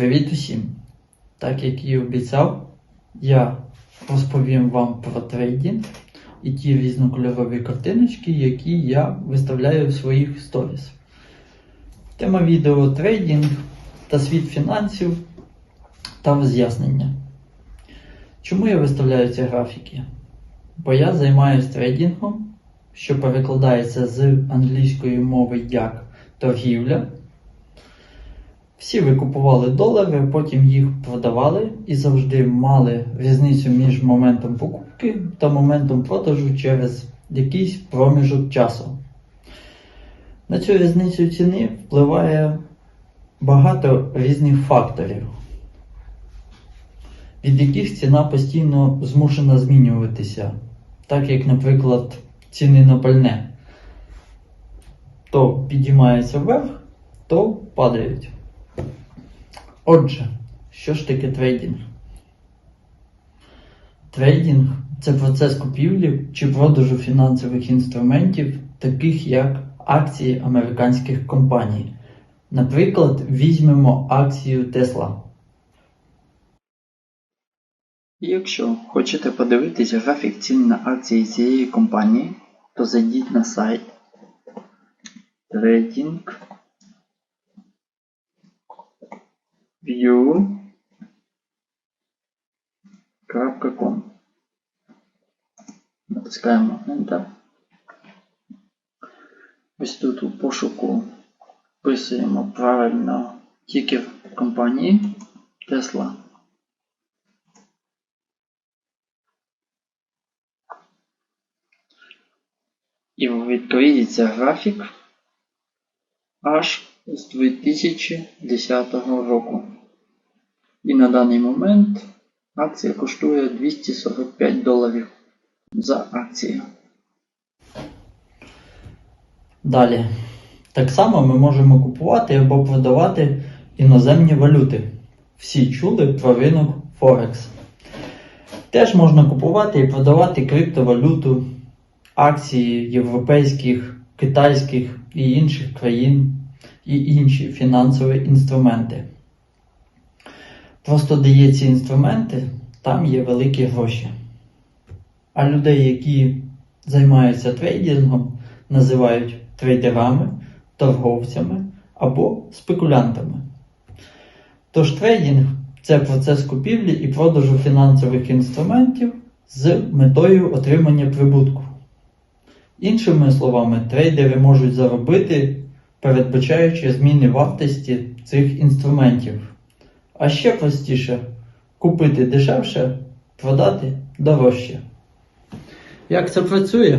Привіт усім! Так як і обіцяв, я розповім вам про трейдинг і ті різнокольорові картиночки, які я виставляю в своїх сторіс. Тема відео трейдинг та світ фінансів та роз'яснення. Чому я виставляю ці графіки? Бо я займаюся трейдингом, що перекладається з англійської мови як торгівля. Всі ви купували долари, потім їх продавали і завжди мали різницю між моментом покупки та моментом продажу через якийсь проміжок часу. На цю різницю ціни впливає багато різних факторів, від яких ціна постійно змушена змінюватися, так як, наприклад, ціни на пальне то підіймаються вверх, то падають. Отже, що ж таке трейдинг? Трейдинг це процес купівлі чи продажу фінансових інструментів, таких як акції американських компаній. Наприклад, візьмемо акцію Tesla. Якщо хочете подивитися графік цін на акції цієї компанії, то зайдіть на сайт Trading view.com Натискаємо Enter. Ось тут у пошуку вписуємо правильно тікер компанії Tesla. І відкриється графік аж з 2010 року. І на даний момент акція коштує 245 доларів за акцію. Далі. Так само ми можемо купувати або продавати іноземні валюти. Всі чули про ринок Форекс. Теж можна купувати і продавати криптовалюту, акції європейських, китайських і інших країн і інші фінансові інструменти. Просто де є ці інструменти, там є великі гроші. А людей, які займаються трейдингом, називають трейдерами, торговцями або спекулянтами. Тож трейдинг це процес купівлі і продажу фінансових інструментів з метою отримання прибутку. Іншими словами, трейдери можуть заробити, передбачаючи зміни вартості цих інструментів. А ще простіше купити дешевше, продати дорожче. Як це працює?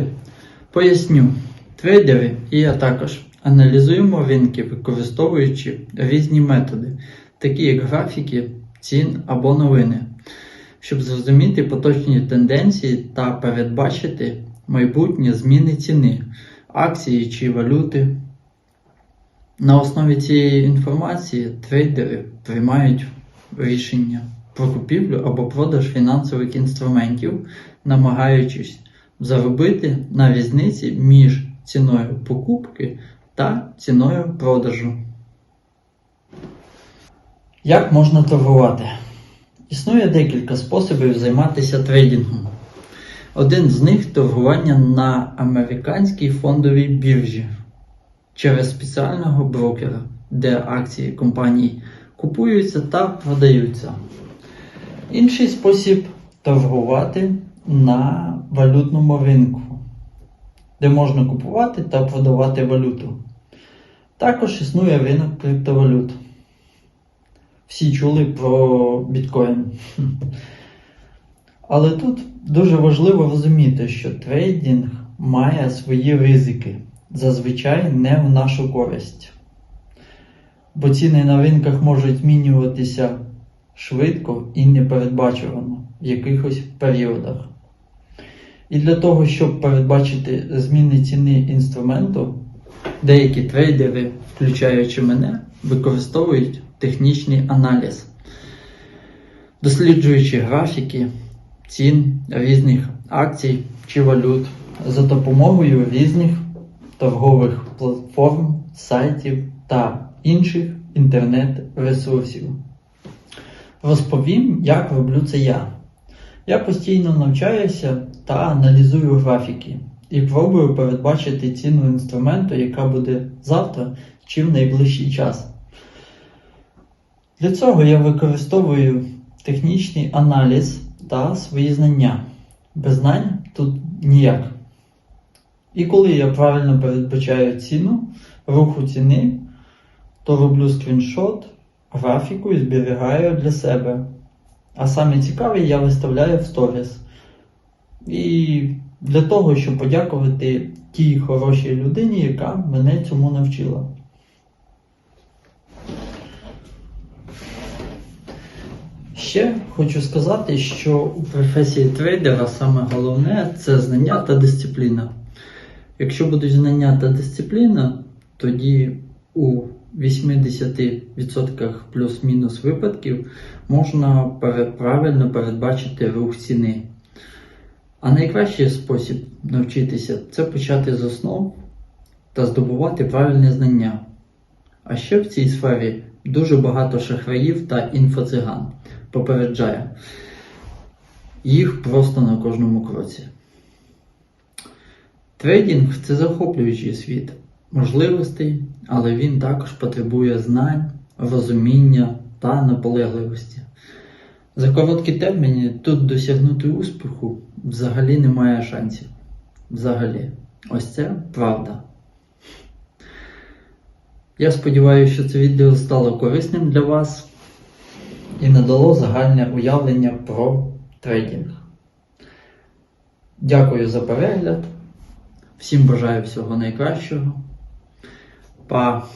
Поясню. Трейдери і я також аналізуємо ринки, використовуючи різні методи, такі як графіки, цін або новини, щоб зрозуміти поточні тенденції та передбачити майбутні зміни ціни, акції чи валюти. На основі цієї інформації трейдери приймають рішення про купівлю або продаж фінансових інструментів, намагаючись заробити на різниці між ціною покупки та ціною продажу. Як можна торгувати? Існує декілька способів займатися трейдингом. Один з них торгування на американській фондовій біржі через спеціального брокера, де акції компаній купуються та продаються. Інший спосіб торгувати на валютному ринку, де можна купувати та продавати валюту. Також існує ринок криптовалют. Всі чули про біткоін. Але тут дуже важливо розуміти, що трейдинг має свої ризики, зазвичай не в нашу користь. Бо ціни на ринках можуть змінюватися швидко і непередбачувано в якихось періодах. І для того, щоб передбачити зміни ціни інструменту, деякі трейдери, включаючи мене, використовують технічний аналіз, досліджуючи графіки цін різних акцій чи валют за допомогою різних торгових платформ, сайтів та інших інтернет-ресурсів. Розповім, як роблю це я. Я постійно навчаюся та аналізую графіки і пробую передбачити ціну інструменту, яка буде завтра чи в найближчий час. Для цього я використовую технічний аналіз та свої знання. Без знань тут ніяк. І коли я правильно передбачаю ціну, руху ціни, то роблю скріншот, графіку і зберігаю для себе. А саме цікаве я виставляю в сторіс. І для того, щоб подякувати тій хорошій людині, яка мене цьому навчила. Ще хочу сказати, що у професії трейдера саме головне це знання та дисципліна. Якщо будуть знання та дисципліна, тоді у 80% плюс-мінус випадків можна правильно передбачити рух ціни. А найкращий спосіб навчитися це почати з основ та здобувати правильні знання. А ще в цій сфері дуже багато шахраїв та інфоциган. Попереджаю. Їх просто на кожному кроці. Трейдинг це захоплюючий світ можливостей, але він також потребує знань, розуміння та наполегливості. За короткі терміни тут досягнути успіху взагалі немає шансів. Взагалі. Ось це правда. Я сподіваюся, що це відео стало корисним для вас і надало загальне уявлення про трейдинг. Дякую за перегляд. Всім бажаю всього найкращого. Па!